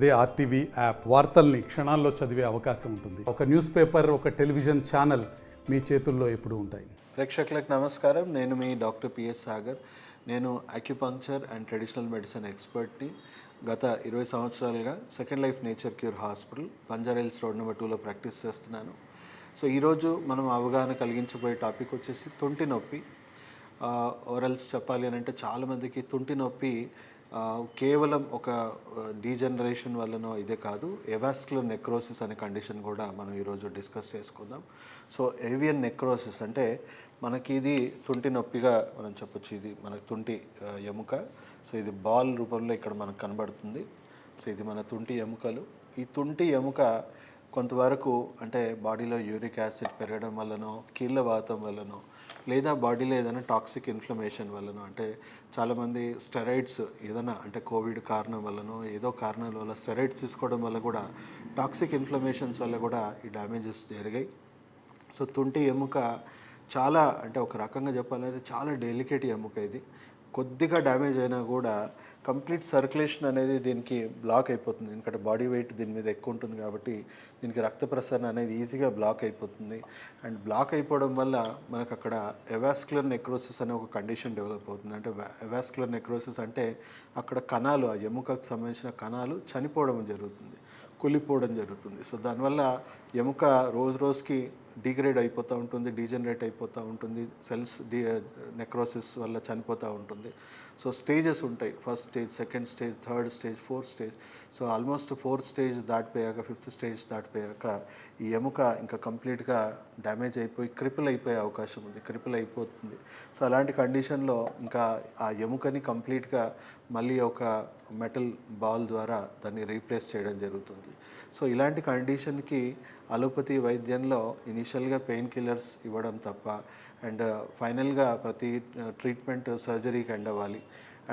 అదే RTV app వార్తల్ని క్షణాల్లో చదివే అవకాశం ఉంటుంది. ఒక న్యూస్ పేపర్ ఒక టెలివిజన్ ఛానల్ మీ చేతుల్లో ఎప్పుడు ఉంటాయి. ప్రేక్షకులకు నమస్కారం. నేను మీ డాక్టర్ పిఎస్ సాగర్. నేను అక్యుపంక్చర్ అండ్ ట్రెడిషనల్ మెడిసిన్ ఎక్స్పర్ట్ని గత ఇరవై సంవత్సరాలుగా second life nature cure hospital Banjara Hills road number టూలో ప్రాక్టీస్ చేస్తున్నాను. సో ఈరోజు మనం అవగాహన కలిగించబోయే టాపిక్ వచ్చేసి తుంటి నొప్పి. ఓరల్స్ చెప్పాలి అని అంటే చాలామందికి తుంటి నొప్పి కేవలం ఒక డీజనరేషన్ వల్లనో ఇదే కాదు ఎవాస్కులర్ నెక్రోసిస్ అనే కండిషన్ కూడా మనం ఈరోజు డిస్కస్ చేసుకుందాం. సో ఏవియన్ నెక్రోసిస్ అంటే మనకి ఇది తుంటి నొప్పిగా మనం చెప్పొచ్చు. ఇది మనకి తుంటి ఎముక. సో ఇది బాల్ రూపంలో ఇక్కడ మనకు కనబడుతుంది. సో ఇది మన తుంటి ఎముకలు. ఈ తుంటి ఎముక కొంతవరకు అంటే బాడీలో యూరిక్ యాసిడ్ పెరగడం వల్లనో కీళ్ళ వాతం వల్లనో లేదా బాడీలో ఏదైనా టాక్సిక్ ఇన్ఫ్లమేషన్ వల్లనో అంటే చాలామంది స్టెరాయిడ్స్ ఏదైనా అంటే కోవిడ్ కారణం వల్లనో ఏదో కారణాల వల్ల స్టెరాయిడ్స్ తీసుకోవడం వల్ల కూడా టాక్సిక్ ఇన్ఫ్లమేషన్స్ వల్ల కూడా ఈ డ్యామేజెస్ జరిగాయి. సో తుంటి ఎముక చాలా అంటే ఒక రకంగా చెప్పాలంటే చాలా డెలికేట్ ఎముక ఇది. కొద్దిగా డ్యామేజ్ అయినా కూడా కంప్లీట్ సర్క్యులేషన్ అనేది దీనికి బ్లాక్ అయిపోతుంది. ఎందుకంటే బాడీ వెయిట్ దీని మీద ఎక్కువ ఉంటుంది కాబట్టి దీనికి రక్త ప్రసరణ అనేది ఈజీగా బ్లాక్ అయిపోతుంది. అండ్ బ్లాక్ అయిపోవడం వల్ల మనకు అక్కడ ఎవాస్కులర్ నెక్రోసిస్ అనే ఒక కండిషన్ డెవలప్ అవుతుంది. అంటే ఎవాస్కులర్ నెక్రోసిస్ అంటే అక్కడ కణాలు ఆ ఎముకకు సంబంధించిన కణాలు చనిపోవడం జరుగుతుంది కులిపోవడం జరుగుతుంది. సో దానివల్ల ఎముక రోజు రోజుకి డిగ్రేడ్ అయిపోతూ ఉంటుంది డీజనరేట్ అయిపోతూ ఉంటుంది సెల్స్ డి నెక్రోసిస్ వల్ల చనిపోతూ ఉంటుంది. సో స్టేజెస్ ఉంటాయి. First stage second stage third stage fourth stage. So almost fourth stage దాటిపోయాక fifth stage దాటిపోయాక ఈ ఎముక ఇంకా కంప్లీట్గా డ్యామేజ్ అయిపోయి క్రిపుల్ అయిపోయే అవకాశం ఉంది క్రిపుల్ అయిపోతుంది. సో అలాంటి కండిషన్లో ఇంకా ఆ ఎముకని కంప్లీట్గా మళ్ళీ ఒక మెటల్ బాల్ ద్వారా దాన్ని రీప్లేస్ చేయడం జరుగుతుంది. సో ఇలాంటి కండిషన్కి అలోపతి వైద్యంలో ఇనిషియల్గా పెయిన్ కిల్లర్స్ ఇవ్వడం తప్ప అండ్ ఫైనల్గా ప్రతి ట్రీట్మెంట్ సర్జరీకి ఎండ్ అవ్వాలి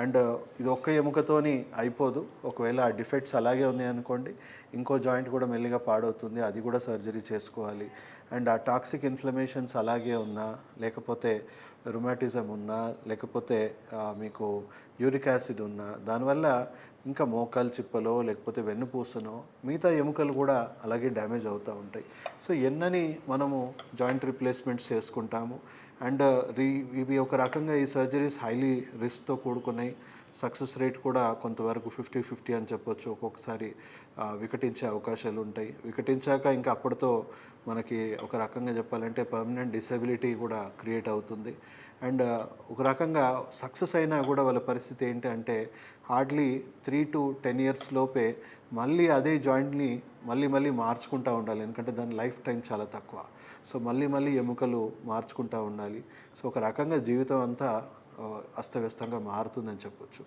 అండ్ ఇది ఒక్క ఎముకతోని అయిపోదు. ఒకవేళ ఆ డిఫెక్ట్స్ అలాగే ఉన్నాయనుకోండి ఇంకో జాయింట్ కూడా మెల్లిగా పాడవుతుంది అది కూడా సర్జరీ చేసుకోవాలి. అండ్ ఆ టాక్సిక్ ఇన్ఫ్లమేషన్స్ అలాగే ఉన్నా లేకపోతే రుమాటిజం ఉన్నా లేకపోతే మీకు యూరిక్ యాసిడ్ ఉన్నా దానివల్ల ఇంకా మోకాలు చిప్పలో లేకపోతే వెన్నుపూసనో మిగతా ఎముకలు కూడా అలాగే డ్యామేజ్ అవుతూ ఉంటాయి. సో ఎన్నని మనము జాయింట్ రిప్లేస్మెంట్స్ చేసుకుంటాము. అండ్ రీ ఇవి ఒక రకంగా ఈ సర్జరీస్ హైలీ రిస్క్తో కూడుకున్నాయి. సక్సెస్ రేట్ కూడా కొంతవరకు ఫిఫ్టీ ఫిఫ్టీ అని చెప్పొచ్చు. ఒక్కొక్కసారి వికటించే అవకాశాలు ఉంటాయి. వికటించాక ఇంకా అప్పటితో మనకి ఒక రకంగా చెప్పాలంటే పర్మనెంట్ డిసెబిలిటీ కూడా క్రియేట్ అవుతుంది. అండ్ ఒక రకంగా సక్సెస్ అయినా కూడా వాళ్ళ పరిస్థితి ఏంటి అంటే hardly three to ten years లోపే మళ్ళీ అదే జాయింట్ని మళ్ళీ మళ్ళీ మార్చుకుంటూ ఉండాలి. ఎందుకంటే దాని లైఫ్ టైం చాలా తక్కువ. సో మళ్ళీ మళ్ళీ ఎముకలు మార్చుకుంటూ ఉండాలి. సో ఒక రకంగా జీవితం అంతా అస్తవ్యస్తంగా మారుతుందని చెప్పొచ్చు.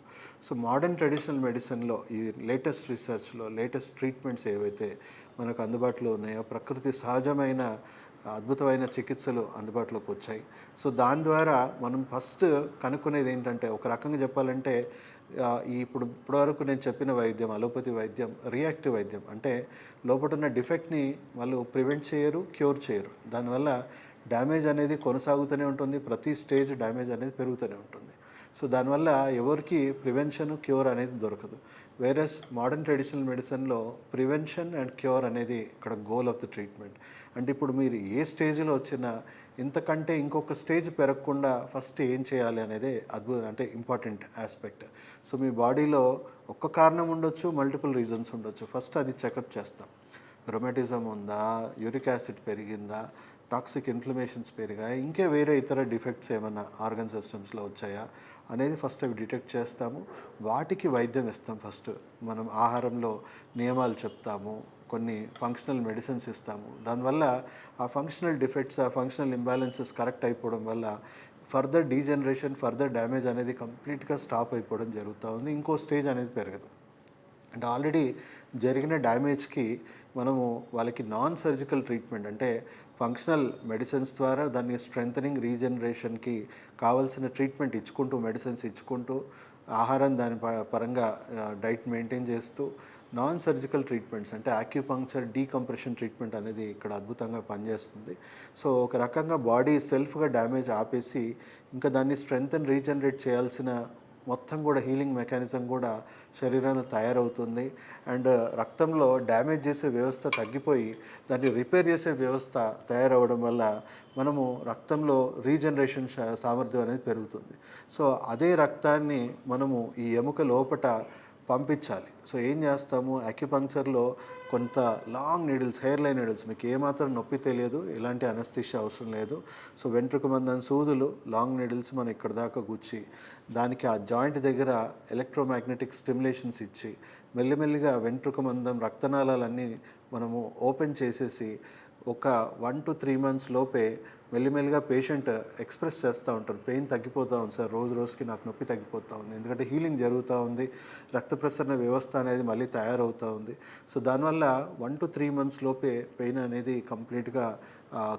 సో మోడర్న్ ట్రెడిషనల్ మెడిసిన్లో ఈ లేటెస్ట్ రీసెర్చ్లో లేటెస్ట్ ట్రీట్మెంట్స్ ఏవైతే మనకు అందుబాటులో ఉన్నాయో ప్రకృతి సహజమైన అద్భుతమైన చికిత్సలు అందుబాటులోకి వచ్చాయి. సో దాని ద్వారా మనం ఫస్ట్ కనుక్కునేది ఏంటంటే ఒక రకంగా చెప్పాలంటే ఇప్పుడు ఇప్పటివరకు నేను చెప్పిన వైద్యం అలోపతి వైద్యం రియాక్టివ్ వైద్యం అంటే లోపల ఉన్న డిఫెక్ట్ని వాళ్ళు ప్రివెంట్ చేయరు క్యూర్ చేయరు. దానివల్ల డ్యామేజ్ అనేది కొనసాగుతూనే ఉంటుంది ప్రతి స్టేజ్ డ్యామేజ్ అనేది పెరుగుతూనే ఉంటుంది. సో దానివల్ల ఎవరికి ప్రివెన్షన్ క్యూర్ అనేది దొరకదు. వేరస్ మోడర్న్ ట్రెడిషనల్ మెడిసిన్లో ప్రివెన్షన్ అండ్ క్యూర్ అనేది ఇక్కడ గోల్ ఆఫ్ ద ట్రీట్మెంట్ అంటే ఇప్పుడు మీరు ఏ స్టేజ్లో వచ్చినా ఇంతకంటే ఇంకొక స్టేజ్ పెరగకుండా ఫస్ట్ ఏం చేయాలి అనేది అద్భుతం అంటే ఇంపార్టెంట్ ఆస్పెక్ట్. సో మీ బాడీలో ఒక్క కారణం ఉండొచ్చు మల్టిపుల్ రీజన్స్ ఉండొచ్చు. ఫస్ట్ అది చెకప్ చేస్తాం. రొమాటిజం ఉందా? యూరిక్ యాసిడ్ పెరిగిందా? టాక్సిక్ ఇన్ఫ్లమేషన్స్ పెరిగాయా? ఇంకే వేరే ఇతర డిఫెక్ట్స్ ఏమైనా ఆర్గన్ సిస్టమ్స్లో వచ్చాయా? అనేది ఫస్ట్ అవి డిటెక్ట్ చేస్తాము. వాటికి వైద్యం ఇస్తాం ఫస్ట్. మనం ఆహారంలో నియమాలు చెప్తాము. కొన్ని ఫంక్షనల్ మెడిసిన్స్ ఇస్తాము. దానివల్ల ఆ ఫంక్షనల్ డిఫెక్ట్స్ ఆ ఫంక్షనల్ ఇంబ్యాలెన్సెస్ కరెక్ట్ అయిపోవడం వల్ల ఫర్దర్ డీజనరేషన్ ఫర్దర్ డ్యామేజ్ అనేది కంప్లీట్గా స్టాప్ అయిపోవడం జరుగుతూ ఉంది. ఇంకో స్టేజ్ అనేది పెరగదు. అంటే ఆల్రెడీ జరిగిన డ్యామేజ్కి మనము వాళ్ళకి నాన్ సర్జికల్ ట్రీట్మెంట్ అంటే ఫంక్షనల్ మెడిసిన్స్ ద్వారా దాన్ని స్ట్రెంథనింగ్ రీజనరేషన్కి కావాల్సిన ట్రీట్మెంట్ ఇచ్చుకుంటూ మెడిసిన్స్ ఇచ్చుకుంటూ ఆహారం దాని పరంగా డైట్ మెయింటైన్ చేస్తూ నాన్ సర్జికల్ ట్రీట్మెంట్స్ అంటే యాక్యుపంక్చర్ డీకంప్రెషన్ ట్రీట్మెంట్ అనేది ఇక్కడ అద్భుతంగా పనిచేస్తుంది. సో ఒక రకంగా బాడీ సెల్ఫ్గా డ్యామేజ్ ఆపేసి ఇంకా దాన్ని స్ట్రెంగ్త్ అండ్ రీజనరేట్ చేయాల్సిన మొత్తం కూడా హీలింగ్ మెకానిజం కూడా శరీరంలో తయారవుతుంది. అండ్ రక్తంలో డ్యామేజ్ చేసే వ్యవస్థ తగ్గిపోయి దాన్ని రిపేర్ చేసే వ్యవస్థ తయారవడం వల్ల మనము రక్తంలో రీజనరేషన్ సామర్థ్యం అనేది పెరుగుతుంది. సో అదే రక్తాన్ని మనము ఈ ఎముక లోపట పంపించాలి. సో ఏం చేస్తాము? అక్యుపంక్చర్లో కొంత long needles hairline needles మీకు ఏమాత్రం నొప్పి తెలియదు ఎలాంటి అనస్థిషియా అవసరం లేదు. సో వెంట్రుక మందం సూదులు లాంగ్ నీడిల్స్ మనం ఇక్కడ దాకా గుచ్చి దానికి ఆ జాయింట్ దగ్గర ఎలక్ట్రోమాగ్నెటిక్ స్టిమ్యులేషన్స్ ఇచ్చి మెల్లిమెల్లిగా వెంట్రుక మందం రక్తనాళాలన్నీ మనము ఓపెన్ చేసేసి ఒక వన్ టు త్రీ మంత్స్ లోపే మెల్లిమెల్లిగా పేషెంట్ ఎక్స్ప్రెస్ చేస్తూ ఉంటారు. పెయిన్ తగ్గిపోతూ ఉంది సార్. రోజు రోజుకి నాకు నొప్పి తగ్గిపోతూ ఉంది. ఎందుకంటే హీలింగ్ జరుగుతూ ఉంది. రక్త ప్రసరణ వ్యవస్థ అనేది మళ్ళీ తయారవుతూ ఉంది. సో దానివల్ల వన్ టు త్రీ మంత్స్ లోపే పెయిన్ అనేది కంప్లీట్గా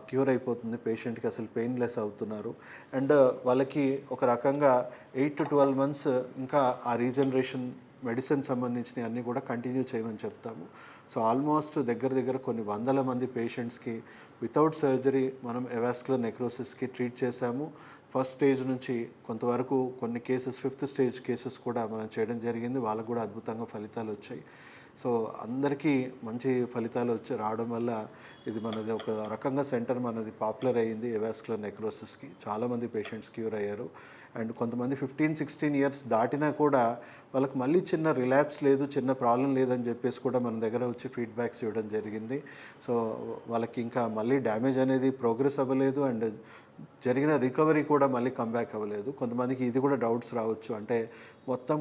క్యూర్ అయిపోతుంది. పేషెంట్కి అసలు పెయిన్లెస్ అవుతున్నారు. అండ్ వాళ్ళకి ఒక రకంగా ఎయిట్ టు ట్వెల్వ్ మంత్స్ ఇంకా ఆ రీజనరేషన్ మెడిసిన్ సంబంధించినవి అన్నీ కూడా కంటిన్యూ చేయమని చెప్తాము. సో ఆల్మోస్ట్ దగ్గర దగ్గర కొన్ని వందల మంది పేషెంట్స్కి వితౌట్ సర్జరీ మనం ఎవాస్కులర్ నెక్రోసిస్కి ట్రీట్ చేశాము. ఫస్ట్ స్టేజ్ నుంచి కొంతవరకు కొన్ని కేసెస్ ఫిఫ్త్ స్టేజ్ కేసెస్ కూడా మనం చేయడం జరిగింది. వాళ్ళకు కూడా అద్భుతంగా ఫలితాలు వచ్చాయి. సో అందరికీ మంచి ఫలితాలు వచ్చి రావడం వల్ల ఇది మనది ఒక రకంగా సెంటర్ మనది పాపులర్ అయ్యింది ఎవాస్కులర్ నెక్రోసిస్కి. చాలామంది పేషెంట్స్ క్యూర్ అయ్యారు. అండ్ కొంతమంది ఫిఫ్టీన్ సిక్స్టీన్ ఇయర్స్ దాటినా కూడా వాళ్ళకి మళ్ళీ చిన్న రిలాప్స్ లేదు చిన్న ప్రాబ్లం లేదని చెప్పేసి కూడా మన దగ్గర వచ్చి ఫీడ్బ్యాక్స్ ఇవ్వడం జరిగింది. సో వాళ్ళకి ఇంకా మళ్ళీ డ్యామేజ్ అనేది ప్రోగ్రెస్ అవ్వలేదు అండ్ జరిగిన రికవరీ కూడా మళ్ళీ కంబ్యాక్ అవ్వలేదు. కొంతమందికి ఇది కూడా డౌట్స్ రావచ్చు. అంటే మొత్తం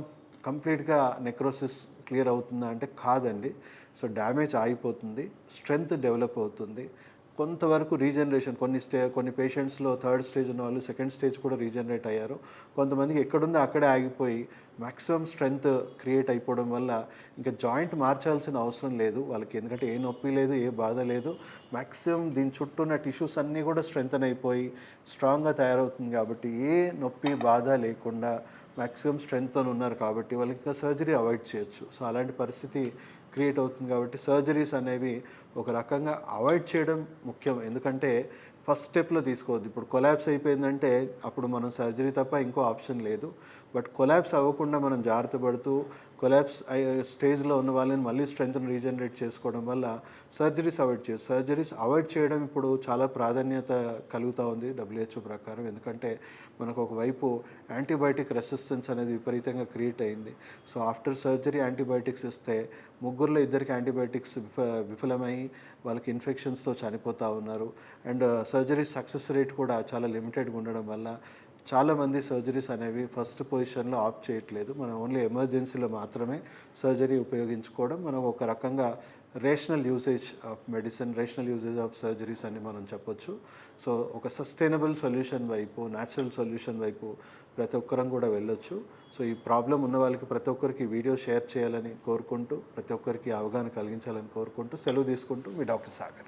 కంప్లీట్గా నెక్రోసిస్ క్లియర్ అవుతుందా అంటే కాదండి. సో డ్యామేజ్ ఆగిపోతుంది స్ట్రెంగ్త్ డెవలప్ అవుతుంది. కొంతవరకు రీజనరేషన్ కొన్ని స్టే కొన్ని పేషెంట్స్లో థర్డ్ స్టేజ్ ఉన్న వాళ్ళు సెకండ్ స్టేజ్ కూడా రీజనరేట్ అయ్యారు. కొంతమందికి ఎక్కడుందో అక్కడే ఆగిపోయి మ్యాక్సిమం స్ట్రెంగ్త్ క్రియేట్ అయిపోవడం వల్ల ఇంకా జాయింట్ మార్చాల్సిన అవసరం లేదు. వాళ్ళకి ఎందుకంటే ఏ నొప్పి లేదు ఏ బాధ లేదు. మ్యాక్సిమం దీని చుట్టూ ఉన్న టిష్యూస్ అన్నీ కూడా స్ట్రెంగ్తన్ అయిపోయి స్ట్రాంగ్గా తయారవుతుంది కాబట్టి ఏ నొప్పి బాధ లేకుండా మ్యాక్సిమం స్ట్రెంగ్త్తో ఉన్నారు కాబట్టి వాళ్ళకి ఇంకా సర్జరీ అవాయిడ్ చేయొచ్చు. సో అలాంటి పరిస్థితి క్రియేట్ అవుతుంది కాబట్టి సర్జరీస్ అనేవి ఒక రకంగా అవాయిడ్ చేయడం ముఖ్యం. ఎందుకంటే ఫస్ట్ స్టెప్లో తీసుకోవద్దు. ఇప్పుడు కొలాబ్స్ అయిపోయిందంటే అప్పుడు మనం సర్జరీ తప్ప ఇంకో ఆప్షన్ లేదు. బట్ కొలాబ్స్ అవ్వకుండా మనం జాగ్రత్త పడుతూ కొలాబ్స్ స్టేజ్లో ఉన్న వాళ్ళని మళ్ళీ స్ట్రెంగ్త్ రీజనరేట్ చేసుకోవడం వల్ల సర్జరీస్ అవాయిడ్ చేయ సర్జరీస్ అవాయిడ్ చేయడం ఇప్పుడు చాలా ప్రాధాన్యత కలుగుతూ ఉంది డబ్ల్యూహెచ్ఓ ప్రకారం. ఎందుకంటే మనకు ఒకవైపు యాంటీబయాటిక్ రెసిస్టెన్స్ అనేది విపరీతంగా క్రియేట్ అయింది. సో ఆఫ్టర్ సర్జరీ యాంటీబయాటిక్స్ ఇస్తే ముగ్గురులో ఇద్దరికి యాంటీబయాటిక్స్ విఫ విఫలమై వాళ్ళకి ఇన్ఫెక్షన్స్తో చనిపోతూ ఉన్నారు. అండ్ సర్జరీ సక్సెస్ రేట్ కూడా చాలా లిమిటెడ్గా ఉండడం వల్ల చాలామంది సర్జరీస్ అనేవి ఫస్ట్ పొజిషన్లో ఆప్ చేయట్లేదు. మనం ఓన్లీ ఎమర్జెన్సీలో మాత్రమే సర్జరీ ఉపయోగించుకోవడం మనం ఒక రకంగా rational usage of medicine rational usage of surgeries అని మనం చెప్పొచ్చు. సో ఒక సస్టైనబుల్ సొల్యూషన్ వైపు న్యాచురల్ సొల్యూషన్ వైపు ప్రతి ఒక్కరం కూడా వెళ్ళొచ్చు. సో ఈ ప్రాబ్లం ఉన్న వాళ్ళకి ప్రతి ఒక్కరికి వీడియో షేర్ చేయాలని కోరుకుంటూ ప్రతి ఒక్కరికి అవగాహన కలిగించాలని కోరుకుంటూ సెలవు తీసుకుంటూ మీ డాక్టర్ సాగర్.